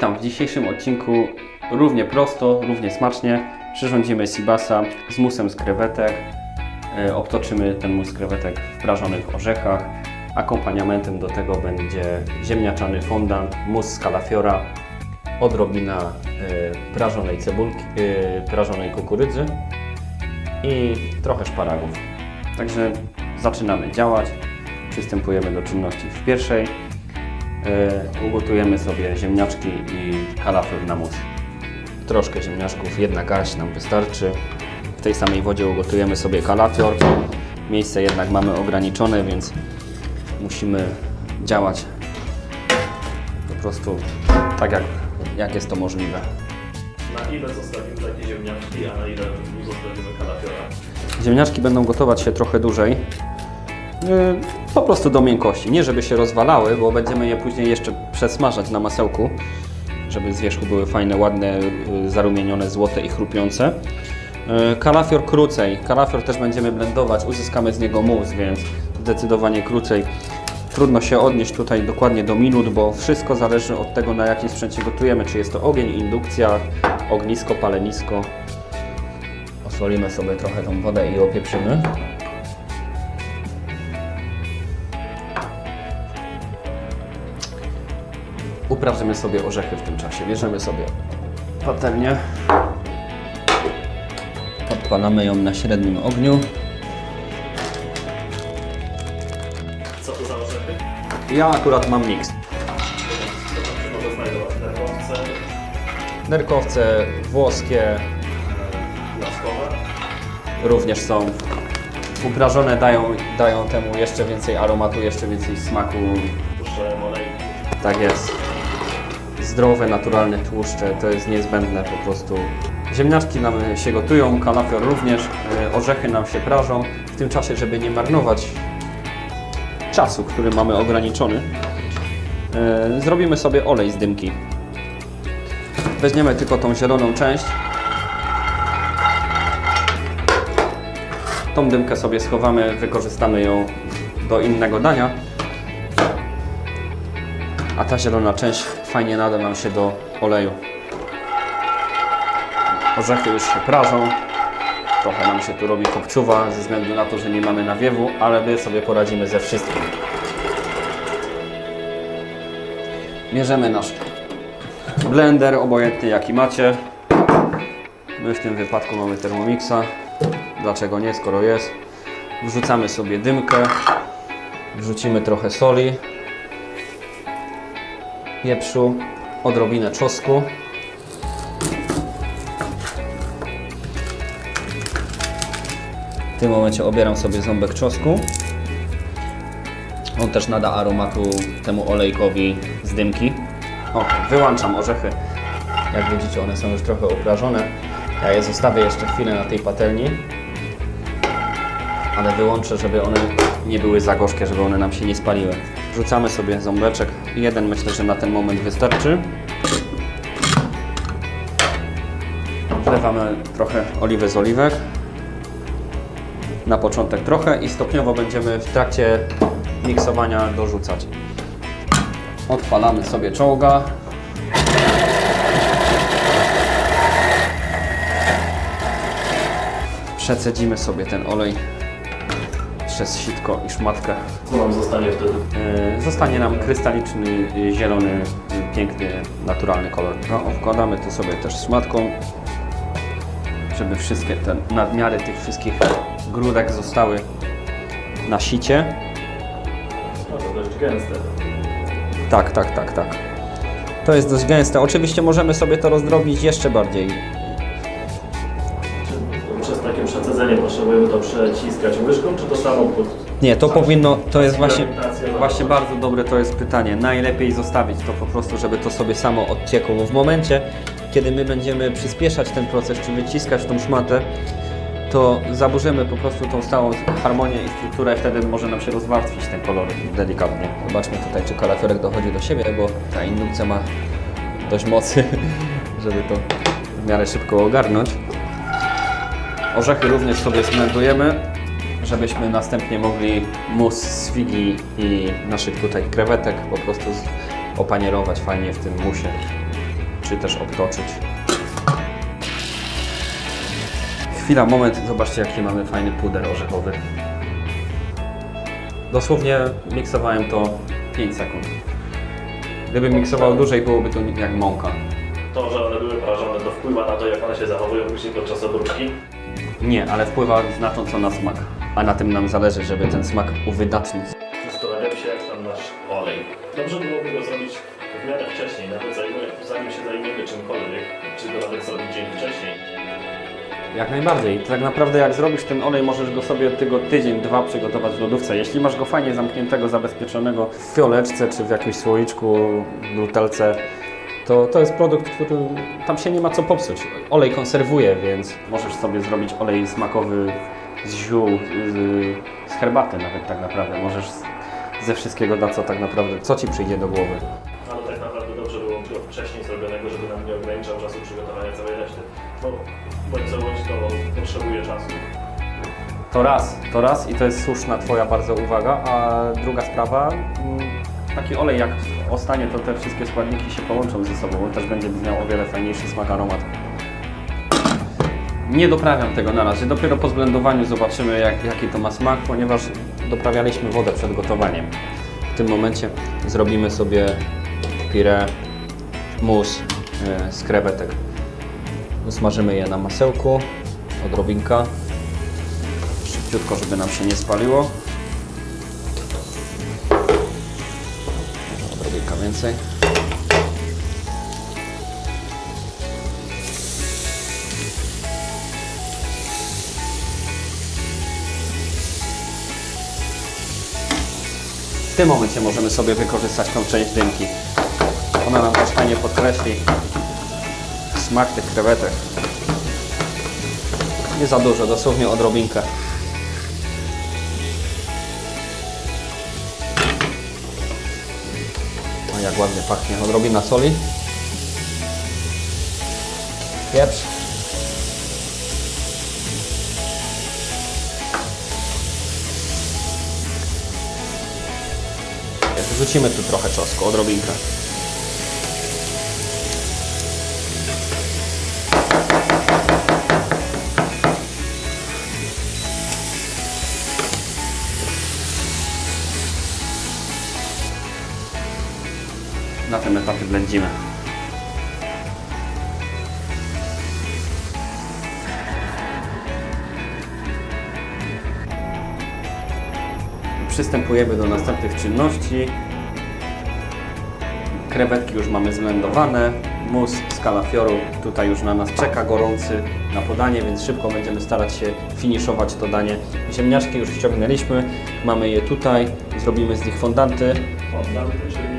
Witam w dzisiejszym odcinku równie prosto, równie smacznie. Przyrządzimy sibasa z musem z krewetek. E, Obtoczymy ten mus krewetek w prażonych orzechach. Akompaniamentem do tego będzie ziemniaczany fondant, mus z kalafiora, odrobina e, prażonej cebulki, e, prażonej kukurydzy i trochę szparagów. Także zaczynamy działać. Przystępujemy do czynności w pierwszej. E, ugotujemy sobie ziemniaczki i kalafior na mus. Troszkę ziemniaczków, jedna garść nam wystarczy. W tej samej wodzie ugotujemy sobie kalafior. Miejsce jednak mamy ograniczone, więc musimy działać po prostu tak, jak, jak jest to możliwe. Na ile zostawimy takie ziemniaczki, a na ile zostawimy kalafiora? Ziemniaczki będą gotować się trochę dłużej. Yy, Po prostu do miękkości. Nie żeby się rozwalały, bo będziemy je później jeszcze przesmażać na masełku, żeby z wierzchu były fajne, ładne, yy, zarumienione, złote i chrupiące. Yy, Kalafior krócej. Kalafior też będziemy blendować, uzyskamy z niego mus, więc zdecydowanie krócej. Trudno się odnieść tutaj dokładnie do minut, bo wszystko zależy od tego, na jakim sprzęcie gotujemy. Czy jest to ogień, indukcja, ognisko, palenisko. Osolimy sobie trochę tą wodę i opieprzymy. Uprażymy sobie orzechy w tym czasie. Bierzemy sobie patelnię. Podpalamy ją na średnim ogniu. Co to za orzechy? Ja akurat mam miks. Co znajdować? Nerkowce, Nerkowce włoskie laskowe. również są. Uprażone dają, dają temu jeszcze więcej aromatu, jeszcze więcej smaku. Puszczałem olej. Tak jest. Zdrowe, naturalne tłuszcze to jest niezbędne po prostu. Ziemniaczki nam się gotują, kalafior również, e, orzechy nam się prażą. W tym czasie, żeby nie marnować czasu, który mamy ograniczony, e, zrobimy sobie olej z dymki. Weźmiemy tylko tą zieloną część. Tą dymkę sobie schowamy, wykorzystamy ją do innego dania. A ta zielona część fajnie nada nam się do oleju. Orzechy już się prażą. Trochę nam się tu robi kopciuwa ze względu na to, że nie mamy nawiewu, ale my sobie poradzimy ze wszystkim. Bierzemy nasz blender, obojętny jaki macie. My w tym wypadku mamy Thermomixa. Dlaczego nie, skoro jest? Wrzucamy sobie dymkę. Wrzucimy trochę soli pieprzu, odrobinę czosnku. W tym momencie obieram sobie ząbek czosnku. On też nada aromatu temu olejkowi z dymki. O, wyłączam orzechy. Jak widzicie, one są już trochę oprażone. Ja je zostawię jeszcze chwilę na tej patelni. Ale wyłączę, żeby one nie były za gorzkie, żeby one nam się nie spaliły. Wrzucamy sobie ząbeczek. Jeden myślę, że na ten moment wystarczy. Wlewamy trochę oliwy z oliwek. Na początek trochę i stopniowo będziemy w trakcie miksowania dorzucać. Odpalamy sobie czołga. Przecedzimy sobie ten olej przez sitko i szmatkę. Co nam zostanie wtedy? E, Zostanie nam krystaliczny, y, zielony, y, piękny, naturalny kolor. No, wkładamy to sobie też szmatką, żeby wszystkie te nadmiary tych wszystkich grudek zostały na sicie. No to dość gęste. Tak, tak, tak, tak. To jest dość gęste. Oczywiście możemy sobie to rozdrobić jeszcze bardziej. Przecedzenie potrzebujemy to przeciskać łyżką, czy to samo pod... Nie, to powinno, to jest właśnie, właśnie bardzo dobre to jest pytanie. Najlepiej zostawić to po prostu, żeby to sobie samo odciekło. Bo w momencie, kiedy my będziemy przyspieszać ten proces, czy wyciskać tą szmatę, to zaburzymy po prostu tą stałą harmonię i strukturę i wtedy może nam się rozwarstwić ten kolor delikatnie. Zobaczmy tutaj, czy kalafiorek dochodzi do siebie, bo ta indukcja ma dość mocy, żeby to w miarę szybko ogarnąć. Orzechy również sobie zblendujemy, żebyśmy następnie mogli mus z figi i naszych tutaj krewetek po prostu opanierować fajnie w tym musie. czy też obtoczyć. Chwila, moment, zobaczcie jaki mamy fajny puder orzechowy. Dosłownie miksowałem to 5 sekund. Gdybym miksował dłużej, byłoby to jak mąka. To, że one były prażone, to wpływa na to, jak one się zachowują później podczas obróbki. Nie, ale wpływa znacząco na smak. A na tym nam zależy, żeby ten smak uwydatnić. Zastanawiam się, jak tam nasz olej. Dobrze byłoby go zrobić w miarę wcześniej, nawet zanim, się zajmiemy czymkolwiek, czy go nawet zrobić dzień wcześniej. Jak najbardziej. Tak naprawdę jak zrobisz ten olej, możesz go sobie tylko tydzień, dwa przygotować w lodówce. Jeśli masz go fajnie zamkniętego, zabezpieczonego w fioleczce czy w jakimś słoiczku, butelce, to, to jest produkt, który tam się nie ma co popsuć. Olej konserwuje, więc możesz sobie zrobić olej smakowy z ziół, z, z herbaty nawet tak naprawdę. Możesz ze wszystkiego dać co tak naprawdę, co Ci przyjdzie do głowy. Ale tak naprawdę dobrze było go wcześniej zrobionego, żeby nam nie ograniczał czasu przygotowania całej reszty. Bo bądź co bądź to potrzebuje czasu. To raz, to raz i to jest słuszna Twoja bardzo uwaga, a druga sprawa, mm, taki olej jak ostanie, to te wszystkie składniki się połączą ze sobą, on też będzie miał o wiele fajniejszy smak, aromat. Nie doprawiam tego na razie, dopiero po zblendowaniu zobaczymy jak, jaki to ma smak, ponieważ doprawialiśmy wodę przed gotowaniem. W tym momencie zrobimy sobie pire mus e, z krewetek. Usmażymy je na masełku, odrobinka szybciutko, żeby nam się nie spaliło. Więcej. W tym momencie możemy sobie wykorzystać tą część dymki. Ona nam też fajnie podkreśli smak tych krewetek. Nie za dużo, dosłownie odrobinkę. Jak ładnie pachnie. Odrobina soli. Pieprz. Wrzucimy tu trochę czosnku, odrobinkę. Na tym etapie blędzimy. Przystępujemy do następnych czynności. Krewetki już mamy zblendowane. Mus z kalafioru tutaj już na nas czeka gorący na podanie, więc szybko będziemy starać się finiszować to danie. Ziemniaczki już ściągnęliśmy, mamy je tutaj, zrobimy z nich fondanty. Fondanty, czyli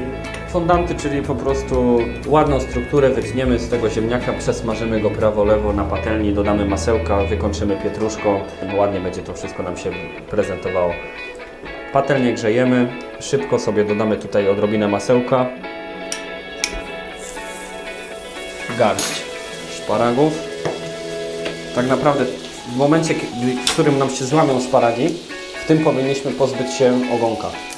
Fondanty, czyli po prostu ładną strukturę wytniemy z tego ziemniaka, przesmażymy go prawo-lewo na patelni, dodamy masełka, wykończymy pietruszką. Ładnie będzie to wszystko nam się prezentowało. Patelnię grzejemy, szybko sobie dodamy tutaj odrobinę masełka. Garść szparagów. Tak naprawdę w momencie, w którym nam się złamią szparagi, w tym powinniśmy pozbyć się ogonka.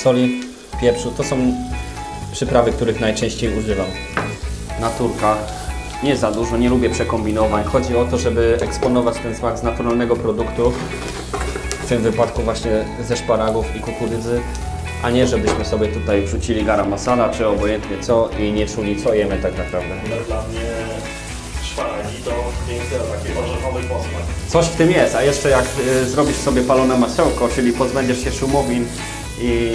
Soli, pieprzu. To są przyprawy, których najczęściej używam. Naturka. Nie za dużo, nie lubię przekombinowań. Chodzi o to, żeby eksponować ten smak z naturalnego produktu. W tym wypadku właśnie ze szparagów i kukurydzy. A nie, żebyśmy sobie tutaj wrzucili garam masala, czy obojętnie co i nie czuli, co jemy tak naprawdę. ale dla mnie szparagi to piękny taki orzechowy posmak. Coś w tym jest, a jeszcze jak y, zrobisz sobie palone masełko, czyli pozbędziesz się szumowin i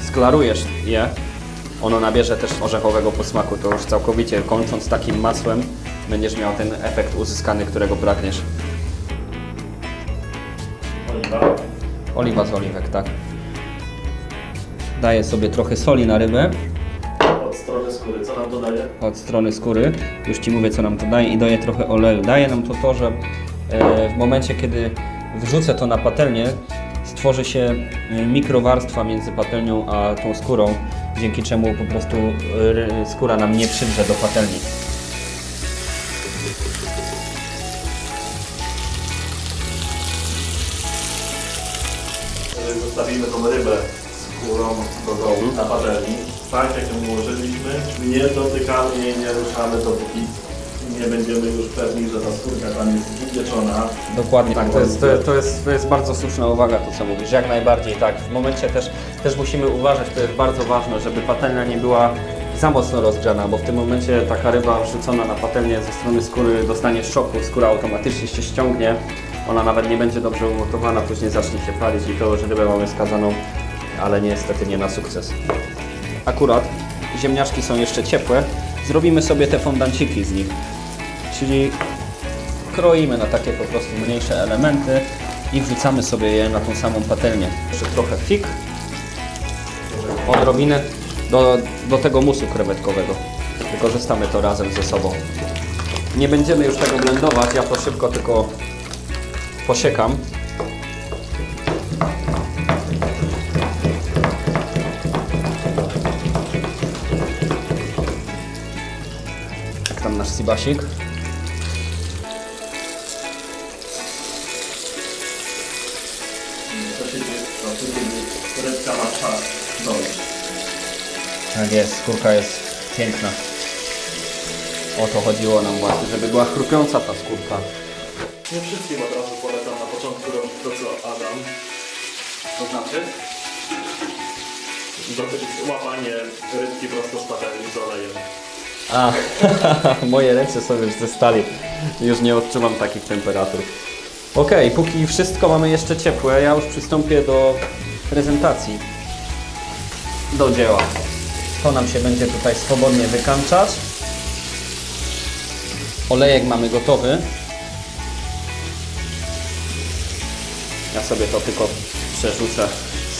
y, sklarujesz je, ono nabierze też orzechowego posmaku, to już całkowicie kończąc takim masłem będziesz miał ten efekt uzyskany, którego pragniesz. Oliwa. Oliwa z oliwek, tak. Daję sobie trochę soli na rybę Od strony skóry, co nam dodaje? od strony skóry. Już Ci mówię, co nam to daje i daję trochę oleju. Daje nam to to, że e, w momencie, kiedy wrzucę to na patelnię, tworzy się y, mikrowarstwa między patelnią a tą skórą, dzięki czemu po prostu y, skóra nam nie przydrze do patelni. Zostawimy tą rybę skórą do dołu mhm. na patelni. Tak jak ją ułożyliśmy, nie dotykamy jej, nie ruszamy, dopóki nie będziemy już pewni, że ta skórka tam jest upieczona. Dokładnie tak, to jest, to, to, jest, to jest bardzo słuszna uwaga to co mówisz, jak najbardziej tak. W momencie też, też musimy uważać, to jest bardzo ważne, żeby patelnia nie była za mocno rozgrzana, bo w tym momencie taka ryba wrzucona na patelnię ze strony skóry dostanie szoku, skóra automatycznie się ściągnie, ona nawet nie będzie dobrze ugotowana, później zacznie się palić i to już rybę mamy skazaną, ale niestety nie na sukces. Akurat ziemniaczki są jeszcze ciepłe, zrobimy sobie te fondanciki z nich, czyli kroimy na takie po prostu mniejsze elementy i wrzucamy sobie je na tą samą patelnię. Jeszcze trochę fig, odrobinę do, do tego musu krewetkowego. Wykorzystamy to razem ze sobą. Nie będziemy już tego blendować, ja to szybko tylko posiekam. Jak tam nasz sibasik? To się dzieje rybka ma czas dojść. Tak jest, skórka jest piękna. O to chodziło nam właśnie, żeby była chrupiąca ta skórka. Nie wszystkim od razu polecam na początku robić to, co Adam. To znaczy? Do- Łapanie rybki prosto z patelni z olejem. A, moje ręce są już ze stali. Już nie odczuwam takich temperatur. Okej, póki wszystko mamy jeszcze ciepłe, ja już przystąpię do prezentacji. Do dzieła. To nam się będzie tutaj swobodnie wykańczać. Olejek mamy gotowy. Ja sobie to tylko przerzucę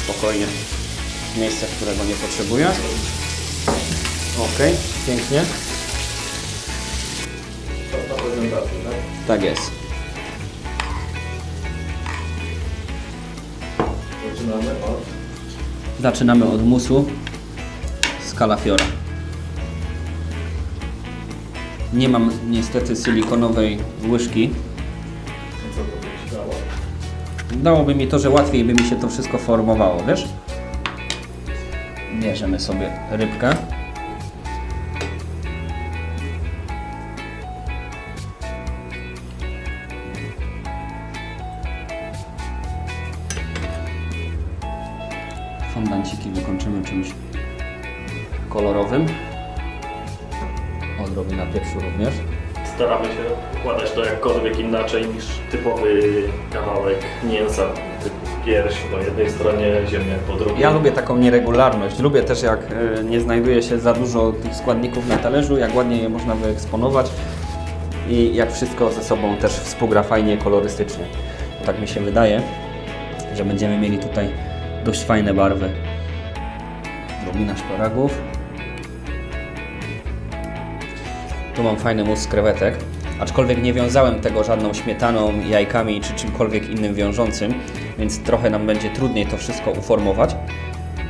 spokojnie w miejsce, którego nie potrzebuję. Ok, pięknie. Czas na prezentację, tak? Tak jest. Zaczynamy od... Zaczynamy od musu z kalafiora. Nie mam niestety silikonowej łyżki. Co to dało? Dałoby mi to, że łatwiej by mi się to wszystko formowało, wiesz? Bierzemy sobie rybkę. Fondanciki wykończymy czymś kolorowym. Odrobina pieprzu również. Staramy się układać to jakkolwiek inaczej niż typowy kawałek mięsa typu pierś po jednej stronie, ziemniak po drugiej. Ja lubię taką nieregularność. Lubię też jak e, nie znajduje się za dużo tych składników na talerzu, jak ładnie je można wyeksponować i jak wszystko ze sobą też współgra fajnie, kolorystycznie. Tak mi się wydaje, że będziemy mieli tutaj dość fajne barwy. Drobina szparagów. Tu mam fajny mus z krewetek, aczkolwiek nie wiązałem tego żadną śmietaną, jajkami czy czymkolwiek innym wiążącym, więc trochę nam będzie trudniej to wszystko uformować.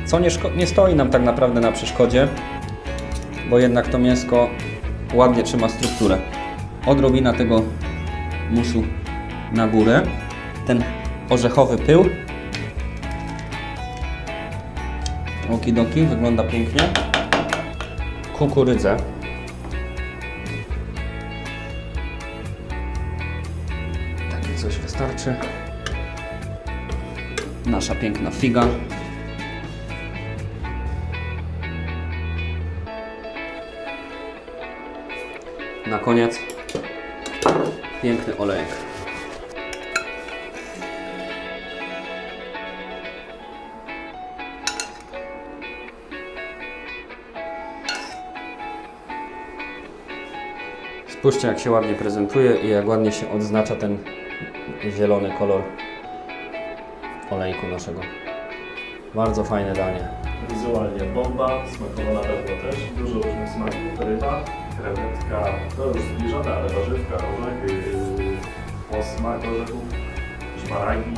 Co nie, nie stoi nam tak naprawdę na przeszkodzie, bo jednak to mięsko ładnie trzyma strukturę. Odrobina tego musu na górę. Ten orzechowy pył. Okidoki, wygląda pięknie. Kukurydzę. Takie coś wystarczy. Nasza piękna figa. Na koniec piękny olejek. Spójrzcie jak się ładnie prezentuje i jak ładnie się odznacza ten zielony kolor olejku naszego. Bardzo fajne danie. Wizualnie bomba, smakowo na pewno też. Dużo różnych smaków. Ryba, krewetka, to już zbliżone, ale warzywka, orzechy, yy, posmak orzechów, szparagi.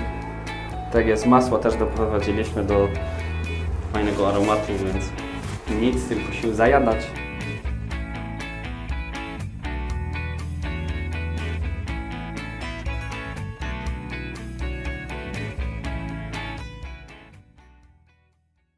Tak jest, masło też doprowadziliśmy do fajnego aromatu, więc nic, tylko się zajadać.